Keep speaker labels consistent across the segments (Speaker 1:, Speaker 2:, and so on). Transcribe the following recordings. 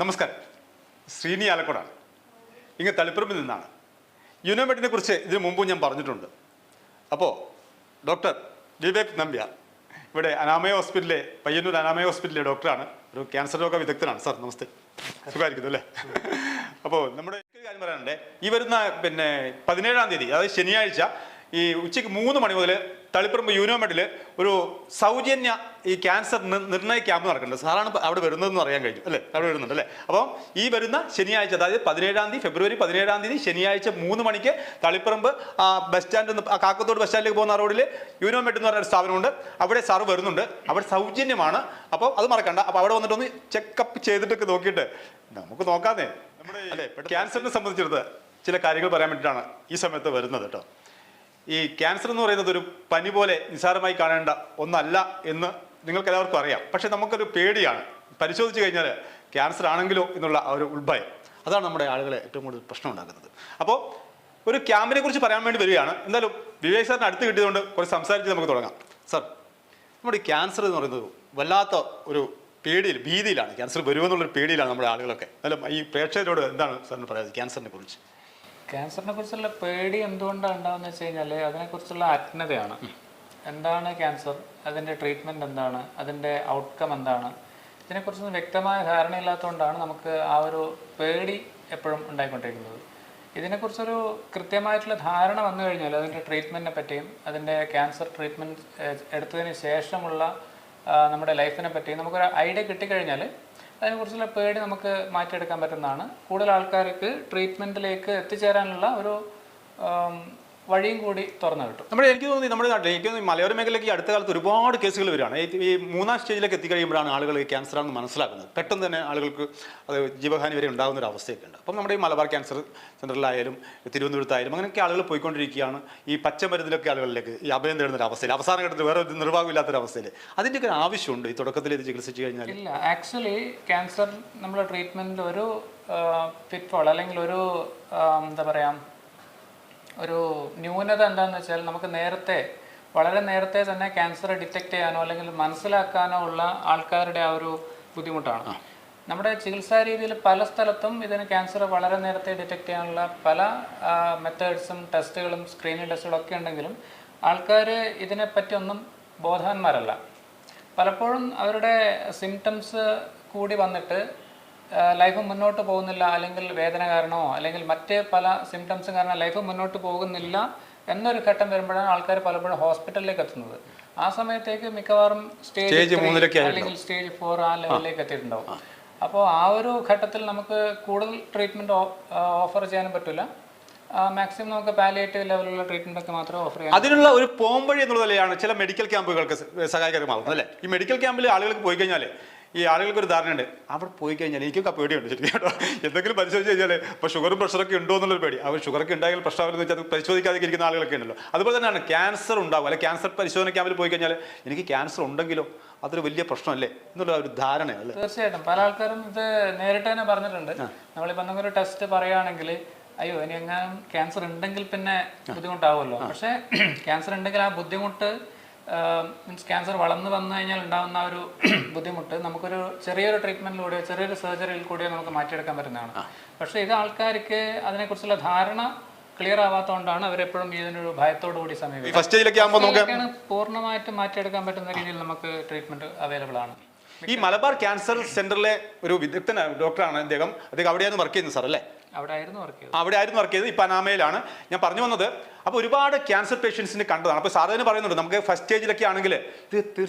Speaker 1: നമസ്കാരം. ശ്രീനി ആലക്കോടാണ്. ഇങ്ങ് തളിപ്പറമ്പിൽ നിന്നാണ്. യുനോമെഡിനെ കുറിച്ച് ഇതിനു മുമ്പും ഞാൻ പറഞ്ഞിട്ടുണ്ട്. അപ്പോൾ ഡോക്ടർ വിവേക് നമ്പ്യാർ ഇവിടെ അനാമയ ഹോസ്പിറ്റലിലെ പയ്യന്നൂർ അനാമയ ഹോസ്പിറ്റലിലെ ഡോക്ടറാണ്. ഒരു ക്യാൻസർ രോഗ വിദഗ്ധനാണ്. സാർ നമസ്തേ. സുഖമായിരിക്കുന്നു അല്ലേ? അപ്പോൾ നമ്മുടെ ഒരു കാര്യം പറയാനുണ്ട്. ഈ വരുന്ന പിന്നെ പതിനേഴാം തീയതി അതായത് ശനിയാഴ്ച ഈ ഉച്ചയ്ക്ക് മൂന്ന് മണി മുതൽ തളിപ്പറമ്പ് യൂനോമെഡിൽ ഒരു സൗജന്യ ഈ ക്യാൻസർ നിർണയ ക്യാമ്പ് നടക്കുന്നുണ്ട്. സാറാണ് അവിടെ വരുന്നതെന്ന് അറിയാൻ കഴിഞ്ഞു. അല്ലേ? അവിടെ വരുന്നുണ്ട് അല്ലേ? അപ്പം ഈ വരുന്ന ശനിയാഴ്ച അതായത് പതിനേഴാം തീയതി ഫെബ്രുവരി പതിനേഴാം തീയതി ശനിയാഴ്ച മൂന്ന് മണിക്ക് തളിപ്പറമ്പ് ആ ബസ് സ്റ്റാൻഡിൽ ആ കാക്കത്തോട് ബസ് സ്റ്റാൻഡിലേക്ക് പോകുന്ന റോഡിൽ യൂനോമെഡ് എന്ന് പറയുന്ന ഒരു സ്ഥാപനമുണ്ട്. അവിടെ സാറ് വരുന്നുണ്ട്. അവിടെ സൗജന്യമാണ്. അപ്പോൾ അത് മറക്കണ്ട. അപ്പോൾ അവിടെ വന്നിട്ട് ഒന്ന് ചെക്കപ്പ് ചെയ്തിട്ടൊക്കെ നോക്കിയിട്ട് നമുക്ക് നോക്കാതെ നമ്മുടെ അല്ലേ? ക്യാൻസറിനെ സംബന്ധിച്ചിടത്ത് ചില കാര്യങ്ങൾ പറയാൻ വേണ്ടിയിട്ടാണ് ഈ സമയത്ത് വരുന്നത് കേട്ടോ. ഈ ക്യാൻസർ എന്ന് പറയുന്നത് ഒരു പനി പോലെ നിസ്സാരമായി കാണേണ്ട ഒന്നല്ല എന്ന് നിങ്ങൾക്ക് എല്ലാവർക്കും അറിയാം. പക്ഷെ നമുക്കൊരു പേടിയാണ്. പരിശോധിച്ച് കഴിഞ്ഞാൽ ക്യാൻസർ ആണെങ്കിലോ എന്നുള്ള ഒരു ഉൾഭയം. അതാണ് നമ്മുടെ ആളുകളെ ഏറ്റവും കൂടുതൽ പ്രശ്നം ഉണ്ടാക്കുന്നത്. അപ്പോൾ ഒരു ക്യാമ്പിനെ കുറിച്ച് പറയാൻ വേണ്ടി വരികയാണ്. എന്തായാലും വിവേക് സാറിന് അടുത്ത് കിട്ടിയതുകൊണ്ട് കുറച്ച് സംസാരിച്ച് നമുക്ക് തുടങ്ങാം. സാർ നമ്മുടെ ക്യാൻസർ എന്ന് പറയുന്നത് വല്ലാത്ത ഒരു പേടിയിൽ ഭീതിയിലാണ്. ക്യാൻസർ വരുമെന്നുള്ളൊരു പേടിയിലാണ് നമ്മുടെ ആളുകളൊക്കെ. എന്നാലും ഈ പ്രേക്ഷകരോട് എന്താണ് സാറിന് പറയുന്നത് ക്യാൻസറിനെ കുറിച്ച്.
Speaker 2: ക്യാൻസറിനെ കുറിച്ചുള്ള പേടി എന്തുകൊണ്ടാണ് ഉണ്ടാവുന്ന വെച്ച് കഴിഞ്ഞാൽ അതിനെക്കുറിച്ചുള്ള അജ്ഞതയാണ്. എന്താണ് ക്യാൻസർ അതിന്റെ ട്രീറ്റ്മെന്റ് എന്താണ്? അതിന്റെ ഔട്ട്കം എന്താണ്? ഇതിനെക്കുറിച്ചൊന്നും വ്യക്തമായ ധാരണയില്ലാത്തതുകൊണ്ടാണ് നമുക്ക് ആ ഒരു പേടി എപ്പോഴും ഉണ്ടായിക്കൊണ്ടിരിക്കുന്നത്. ഇതിനെക്കുറിച്ചൊരു കൃത്യമായിട്ടുള്ള ധാരണ വന്നു കഴിഞ്ഞാൽ അതിന്റെ ട്രീറ്റ്മെന്റിനെ പറ്റിയും അതിന്റെ ക്യാൻസർ ട്രീറ്റ്മെന്റ് എടുത്തതിന് ശേഷമുള്ള നമ്മുടെ ലൈഫിനെ പറ്റിയും നമുക്കൊരു ഐഡിയ കിട്ടിക്കഴിഞ്ഞാൽ അതിനെക്കുറിച്ചുള്ള പേടി നമുക്ക് മാറ്റിയെടുക്കാൻ പറ്റുന്നതാണ്. കൂടുതൽ ആൾക്കാർക്ക് ട്രീറ്റ്മെന്റിലേക്ക് എത്തിച്ചേരാനുള്ള ഒരു വഴിയും കൂടി തുറന്നു കിട്ടും
Speaker 1: നമ്മുടെ എനിക്ക് തോന്നി നമ്മുടെ നാട്ടിൽ എനിക്ക് തോന്നി മലയോര മേഖലയ്ക്ക് അടുത്ത കാലത്ത് ഒരുപാട് കേസുകൾ വരികയാണ്. ഈ- മൂന്നാം സ്റ്റേജിലേക്ക് എത്തിക്കഴിയുമ്പോഴാണ് ആളുകൾ ആണെന്ന് മനസ്സിലാക്കുന്നത്. പെട്ടെന്ന് തന്നെ ആളുകൾക്ക് അത് ജീവഹാനി വരെ ഉണ്ടാകുന്ന ഒരു അവസ്ഥയൊക്കെ ഉണ്ട്. അപ്പം നമ്മുടെ ഈ മലബാർ ക്യാൻസർ സെന്ററിലായാലും തിരുവനന്തപുരത്തായാലും അങ്ങനെയൊക്കെ ആളുകൾ പോയിക്കൊണ്ടിരിക്കുകയാണ്. ഈ പച്ചമരുന്നിലൊക്കെ ആളുകളിലേക്ക് ഈ അഭയം തേടുന്ന ഒരു അവസ്ഥയിൽ അവസാന ഘട്ടത്തിൽ വേറെ ഒരു നിർവാഹമില്ലാത്തൊരു അവസ്ഥയിൽ. അതിന്റെയൊക്കെ ഒരു ആവശ്യമുണ്ട് ഈ തുടക്കത്തിൽ ഇത് ചികിത്സിച്ച് കഴിഞ്ഞാൽ?
Speaker 2: ഇല്ല ആക്ച്വലി ക്യാൻസർ നമ്മുടെ ട്രീറ്റ്മെന്റിൽ ഒരു ഫിറ്റ്ഫോൾ അല്ലെങ്കിൽ ഒരു എന്താ പറയുക ഒരു ന്യൂനത എന്താണെന്ന് വെച്ചാൽ നമുക്ക് നേരത്തെ വളരെ നേരത്തെ തന്നെ ക്യാൻസർ ഡിറ്റക്ട് ചെയ്യാനോ അല്ലെങ്കിൽ മനസ്സിലാക്കാനോ ഉള്ള ആൾക്കാരുടെ ആ ഒരു ബുദ്ധിമുട്ടാണ്. നമ്മുടെ ചികിത്സാ രീതിയിൽ പല സ്ഥലത്തും ഇതിന് ക്യാൻസർ വളരെ നേരത്തെ ഡിറ്റക്ട് ചെയ്യാനുള്ള പല മെത്തേഡ്സും ടെസ്റ്റുകളും സ്ക്രീനിങ് ടെസ്റ്റുകളും ഒക്കെ ഉണ്ടെങ്കിലും ആൾക്കാർ ഇതിനെപ്പറ്റി ഒന്നും ബോധവാന്മാരല്ല. പലപ്പോഴും അവരുടെ സിംറ്റംസ് കൂടി വന്നിട്ട് ലൈഫ് മുന്നോട്ട് പോകുന്നില്ല അല്ലെങ്കിൽ വേദന കാരണമോ അല്ലെങ്കിൽ മറ്റ് പല സിംറ്റംസും കാരണം ലൈഫ് മുന്നോട്ട് പോകുന്നില്ല എന്നൊരു ഘട്ടം വരുമ്പോഴാണ് ആൾക്കാർ പലപ്പോഴും ഹോസ്പിറ്റലിലേക്ക് എത്തുന്നത്. ആ സമയത്തേക്ക് മിക്കവാറും സ്റ്റേജ് അല്ലെങ്കിൽ സ്റ്റേജ് ഫോർ ആ ലെവലിലേക്ക് എത്തിയിട്ടുണ്ടാവും. അപ്പോൾ ആ ഒരു ഘട്ടത്തിൽ നമുക്ക് കൂടുതൽ ട്രീറ്റ്മെന്റ് ഓഫർ ചെയ്യാനും പറ്റില്ല മാക്സിമം നമുക്ക് പാലിയേറ്റീവ് ലെവലുള്ള ട്രീറ്റ്മെന്റ് ഒക്കെ മാത്രമേ ഓഫർ ചെയ്യാം
Speaker 1: അതിനുള്ള ഒരു പോംവഴി എന്നുള്ള നിലയാണ് ചില മെഡിക്കൽ ക്യാമ്പുകൾക്ക് സഹായകരമാകുന്നത് അല്ലേ? ഈ മെഡിക്കൽ ക്യാമ്പിൽ ആളുകൾക്ക് പോയി കഴിഞ്ഞാൽ ഈ ആളുകൾക്ക് ഒരു ധാരണയുണ്ട്. അവിടെ പോയി കഴിഞ്ഞാൽ എനിക്കൊക്കെ പേടിയുണ്ട് ശരിക്കും കേട്ടോ. എന്തെങ്കിലും പരിശോധിച്ച് കഴിഞ്ഞാൽ ഇപ്പോൾ ഷുഗറും പ്രഷറൊക്കെ ഉണ്ടോ എന്നുള്ളൊരു പേടി. അവർ ഷുഗറൊക്കെ ഉണ്ടായാൽ പ്രശ്നമാണെന്ന് വെച്ചാൽ അത് പരിശോധിക്കാതെ ഇരിക്കുന്ന ആളുകളൊക്കെ ഉണ്ടല്ലോ. അതുപോലെ തന്നെയാണ് ക്യാൻസർ ഉണ്ടാവും. അല്ലെങ്കിൽ ക്യാൻസർ പരിശോധന ക്യാമ്പിൽ പോയി കഴിഞ്ഞാൽ എനിക്ക് ക്യാൻസർ ഉണ്ടെങ്കിലോ? അതൊരു വലിയ പ്രശ്നമല്ലേ? എന്നുള്ള ഒരു ധാരണയല്ലേ
Speaker 2: തീർച്ചയായിട്ടും. പല ആൾക്കാരും ഇത് നേരിട്ട് തന്നെ പറഞ്ഞിട്ടുണ്ട്. നമ്മളിപ്പോൾ എന്തെങ്കിലും ഒരു ടെസ്റ്റ് പറയുകയാണെങ്കിൽ അയ്യോ ഇനി എങ്ങാനും ക്യാൻസർ ഉണ്ടെങ്കിൽ പിന്നെ ബുദ്ധിമുട്ടാവുമല്ലോ. പക്ഷേ ക്യാൻസർ ഉണ്ടെങ്കിൽ ആ ബുദ്ധിമുട്ട് മീൻസ് ക്യാൻസർ വളർന്നു വന്നു കഴിഞ്ഞാൽ ഉണ്ടാകുന്ന ഒരു ബുദ്ധിമുട്ട് നമുക്കൊരു ചെറിയൊരു ട്രീറ്റ്മെന്റിലൂടെയോ ചെറിയൊരു സർജറിയിൽ കൂടിയോ നമുക്ക് മാറ്റിയെടുക്കാൻ പറ്റുന്നതാണ്. പക്ഷേ ഇത് ആൾക്കാർക്ക് അതിനെക്കുറിച്ചുള്ള ധാരണ ക്ലിയർ ആവാത്തതുകൊണ്ടാണ് അവരെപ്പോഴും ഇതിനൊരു ഭയത്തോടു കൂടി സമീപിക്കുന്നത്.
Speaker 1: ഫസ്റ്റ് സ്റ്റേജിലൊക്കെ ആകുമ്പോൾ നമുക്ക്
Speaker 2: പൂർണമായിട്ട് മാറ്റിയെടുക്കാൻ പറ്റുന്ന രീതിയിൽ നമുക്ക് ട്രീറ്റ്മെന്റ് അവൈലബിൾ ആണ്.
Speaker 1: ഈ മലബാർ ക്യാൻസർ സെന്ററിലെ ഒരു വിദഗ്ധന ഡോക്ടറാണ് അദ്ദേഹം. അദ്ദേഹം അവിടെയാണ് വർക്ക് ചെയ്യുന്നത് സാർ അല്ലേ?
Speaker 2: അവിടെ ആയിരുന്നു വർക്ക് ചെയ്തത്.
Speaker 1: അവിടെ ആയിരുന്നു വർക്ക് ചെയ്തത്. ഇപ്പം അനാമയിലാണ്. ഞാൻ പറഞ്ഞു വന്നത് അപ്പോൾ ഒരുപാട് ക്യാൻസർ പേഷ്യൻസിനെ കണ്ടതാണ്. അപ്പോൾ സാധാരണ പറയുന്നുണ്ട് നമുക്ക് ഫസ്റ്റ് സ്റ്റേജിലൊക്കെ ആണെങ്കിൽ ഇത്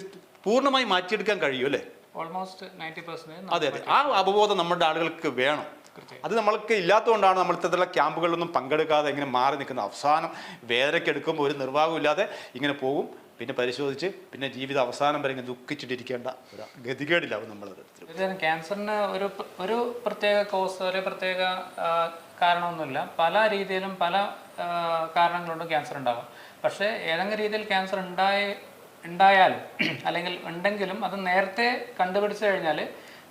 Speaker 1: പൂർണമായി മാറ്റിയെടുക്കാൻ കഴിയും അല്ലേ?
Speaker 2: ഓൾമോസ്റ്റ് നയന്റി പെർസെന്റേജ്
Speaker 1: അതെ അതെ. ആ അവബോധം നമ്മുടെ ആളുകൾക്ക് വേണം. അത് നമ്മൾക്ക് ഇല്ലാത്തതുകൊണ്ടാണ് നമ്മൾ ഇത്തരത്തിലുള്ള ക്യാമ്പുകളിലൊന്നും പങ്കെടുക്കാതെ ഇങ്ങനെ മാറി നിൽക്കുന്നത്. അവസാനം വേദനയ്ക്ക് എടുക്കുമ്പോൾ ഒരു നിർവാഹവും ഇല്ലാതെ ഇങ്ങനെ പോകും. പിന്നെ പരിശോധിച്ച് പിന്നെ ജീവിത അവസാനം വരെ ദുഃഖിച്ചിട്ടിരിക്കേണ്ട ഒരു ഗതികേടിലാവും
Speaker 2: തീർച്ചയായും ക്യാൻസറിന് ഒരു ഒരു പ്രത്യേക കോസ് ഒരു പ്രത്യേക കാരണമൊന്നുമില്ല. പല രീതിയിലും പല കാരണങ്ങളുണ്ട് ക്യാൻസർ ഉണ്ടാകും പക്ഷേ ഏതെങ്കിലും രീതിയിൽ ക്യാൻസർ ഉണ്ടായി ഉണ്ടായാലും അല്ലെങ്കിൽ ഉണ്ടെങ്കിലും അത് നേരത്തെ കണ്ടുപിടിച്ചു കഴിഞ്ഞാൽ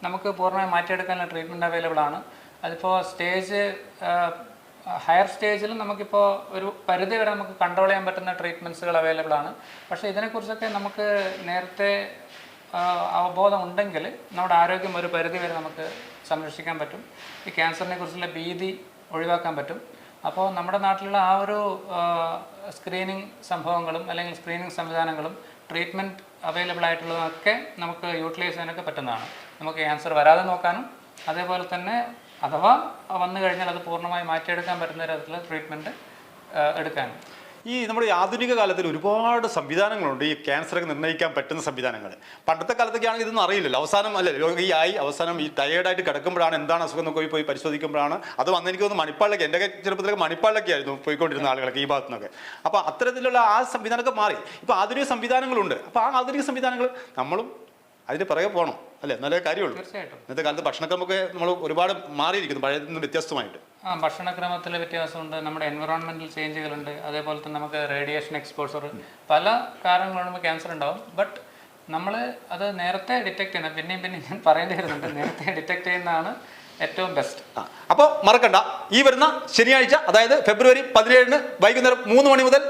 Speaker 2: നമുക്ക് പൂർണമായി മാറ്റിയെടുക്കാനുള്ള ട്രീറ്റ്മെന്റ് അവൈലബിൾ ആണ്. അതിപ്പോൾ സ്റ്റേജ് ഹയർ സ്റ്റേജിൽ നമുക്കിപ്പോൾ ഒരു പരിധി വരെ നമുക്ക് കൺട്രോൾ ചെയ്യാൻ പറ്റുന്ന ട്രീറ്റ്മെന്റ്സുകൾ അവൈലബിൾ ആണ്. പക്ഷേ ഇതിനെക്കുറിച്ചൊക്കെ നമുക്ക് നേരത്തെ അവബോധം ഉണ്ടെങ്കിൽ നമ്മുടെ ആരോഗ്യം ഒരു പരിധി വരെ നമുക്ക് സംരക്ഷിക്കാൻ പറ്റും. ഈ ക്യാൻസറിനെ കുറിച്ചുള്ള ഭീതി ഒഴിവാക്കാൻ പറ്റും. അപ്പോൾ നമ്മുടെ നാട്ടിലുള്ള ആ ഒരു സ്ക്രീനിങ് സംഭവങ്ങളും അല്ലെങ്കിൽ സ്ക്രീനിങ് സംവിധാനങ്ങളും ട്രീറ്റ്മെന്റ് അവൈലബിൾ ആയിട്ടുള്ളതൊക്കെ നമുക്ക് യൂട്ടിലൈസ് ചെയ്യാനൊക്കെ പറ്റുന്നതാണ്. നമുക്ക് ക്യാൻസർ വരാതെ നോക്കാനും അതേപോലെ തന്നെ അഥവാ വന്നു കഴിഞ്ഞാൽ അത് പൂർണമായി മാറ്റിയെടുക്കാൻ പറ്റുന്ന തരത്തിലുള്ള ട്രീറ്റ്മെന്റ് എടുക്കാൻ
Speaker 1: ഈ നമ്മുടെ ആധുനിക കാലത്തിൽ ഒരുപാട് സംവിധാനങ്ങളുണ്ട്. ഈ ക്യാൻസറൊക്കെ നിർണയിക്കാൻ പറ്റുന്ന സംവിധാനങ്ങൾ. പണ്ടത്തെ കാലത്തൊക്കെ ആണെങ്കിൽ ഇതൊന്നും അറിയില്ലല്ലോ. അവസാനം അല്ലേ രോഗിയായി അവസാനം ഈ ടയേർഡായിട്ട് കിടക്കുമ്പോഴാണ് എന്താണ് അസുഖം എന്നൊക്കെ പോയി പരിശോധിക്കുമ്പോഴാണ് അത് വന്ന് എനിക്ക് തോന്നുന്നു മണിപ്പാളിലൊക്കെ എന്റെ ചെറുപ്പത്തിലൊക്കെ മണിപ്പാളിലൊക്കെ ആയിരുന്നു പോയിക്കൊണ്ടിരുന്ന ആളുകളൊക്കെ ഈ ഭാഗത്തു നിന്നൊക്കെ അപ്പോൾ അത്തരത്തിലുള്ള ആ സംവിധാനമൊക്കെ മാറി. ഇപ്പോൾ ആധുനിക സംവിധാനങ്ങളുണ്ട്. അപ്പോൾ ആ ആധുനിക സംവിധാനങ്ങൾ നമ്മളും അതിന് പിറകെ പോകണം അല്ലേ? നല്ല കാര്യമുള്ളൂ.
Speaker 2: തീർച്ചയായിട്ടും.
Speaker 1: ഇന്നത്തെ കാലത്ത് ഭക്ഷണക്രമൊക്കെ നമ്മൾ ഒരുപാട് മാറിയിരിക്കുന്നു പഴയതിൽ നിന്ന് വ്യത്യസ്തമായിട്ട്.
Speaker 2: ആ ഭക്ഷണക്രമത്തിൽ വ്യത്യാസമുണ്ട് നമ്മുടെ എൻവറോൺമെന്റൽ ചേഞ്ചുകളുണ്ട് അതേപോലെ തന്നെ നമുക്ക് റേഡിയേഷൻ എക്സ്പോഷർ പല കാരണങ്ങളും നമുക്ക് ക്യാൻസർ ഉണ്ടാവും. ബട്ട് നമ്മൾ അത് നേരത്തെ ഡിറ്റക്ട് ചെയ്യണം പിന്നെയും പിന്നെയും ഞാൻ പറയേണ്ടി വരുന്നുണ്ട് നേരത്തെ ഡിറ്റക്ട് ചെയ്യുന്നതാണ് ഏറ്റവും ബെസ്റ്റ്
Speaker 1: അപ്പോൾ മറക്കണ്ട ഈ വരുന്ന ശനിയാഴ്ച അതായത് ഫെബ്രുവരി പതിനേഴിന് വൈകുന്നേരം മൂന്ന് മണി മുതൽ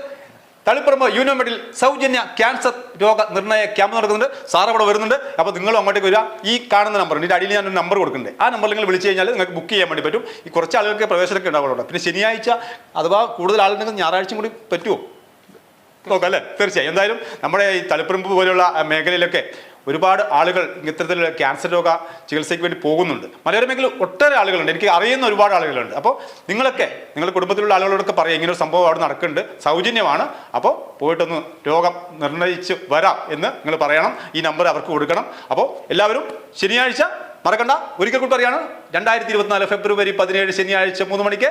Speaker 1: തളിപ്പറമ്പ് യൂണിയോമെഡിൽ സൗജന്യ ക്യാൻസർ രോഗ നിർണയ ക്യാമ്പ് നടക്കുന്നുണ്ട്. സാർ അവിടെ വരുന്നുണ്ട്. അപ്പോൾ നിങ്ങളും അങ്ങോട്ടേക്ക് വരിക. ഈ കാണുന്ന നമ്പർ ഇതിന്റെ അടിയിൽ ഞാൻ ഒരു നമ്പർ കൊടുക്കുന്നുണ്ട്. ആ നമ്പറിൽ നിങ്ങൾ വിളിച്ചു കഴിഞ്ഞാൽ നിങ്ങൾക്ക് ബുക്ക് ചെയ്യാൻ വേണ്ടി പറ്റും. ഈ കുറച്ച് ആളുകൾക്ക് പ്രവേശനമൊക്കെ ഉണ്ടാവുള്ളൂ പിന്നെ ശനിയാഴ്ച അഥവാ കൂടുതൽ ആളുണ്ടെങ്കിൽ ഞായറാഴ്ചയും കൂടി പറ്റുമോ? നോക്കാം അല്ലേ? തീർച്ചയായും. എന്തായാലും നമ്മുടെ ഈ തളിപ്പറമ്പ് പോലെയുള്ള മേഖലയിലൊക്കെ ഒരുപാട് ആളുകൾ ഇത്തരത്തിലുള്ള ക്യാൻസർ രോഗ ചികിത്സയ്ക്ക് വേണ്ടി പോകുന്നുണ്ട്. മലയോര മേഖല ഒട്ടേറെ ആളുകളുണ്ട്. എനിക്ക് അറിയുന്ന ഒരുപാട് ആളുകളുണ്ട്. അപ്പോൾ നിങ്ങളൊക്കെ നിങ്ങളുടെ കുടുംബത്തിലുള്ള ആളുകളോടൊക്കെ പറയാം ഇങ്ങനൊരു സംഭവം അവിടെ നടക്കുന്നുണ്ട്. സൗജന്യമാണ്. അപ്പോൾ പോയിട്ടൊന്ന് രോഗം നിർണയിച്ച് വരാം എന്ന് നിങ്ങൾ പറയണം. ഈ നമ്പർ അവർക്ക് കൊടുക്കണം. അപ്പോൾ എല്ലാവരും ശനിയാഴ്ച മറക്കണ്ട. ഒരിക്കൽ കൂട്ടറിയാണ് രണ്ടായിരത്തി ഇരുപത്തിനാല് ഫെബ്രുവരി പതിനേഴ് ശനിയാഴ്ച മൂന്ന് മണിക്ക്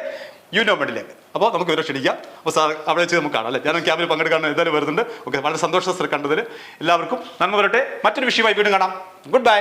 Speaker 1: യൂണിയോമെന്റിലേക്ക് അപ്പോൾ നമുക്ക് ഇവരെ ക്ഷണിക്കാം. അപ്പോൾ സാർ അവിടെ വെച്ച് നമുക്ക് കാണാം അല്ലേ? ഞാൻ ക്യാമ്പിൽ പങ്കെടുക്കാൻ എന്തായാലും വരുന്നുണ്ട്. ഓക്കെ വളരെ സന്തോഷം സാർ കണ്ടതിൽ എല്ലാവർക്കും നന്മ വരട്ടെ. മറ്റൊരു വിഷയമായി വീണ്ടും കാണാം. Good bye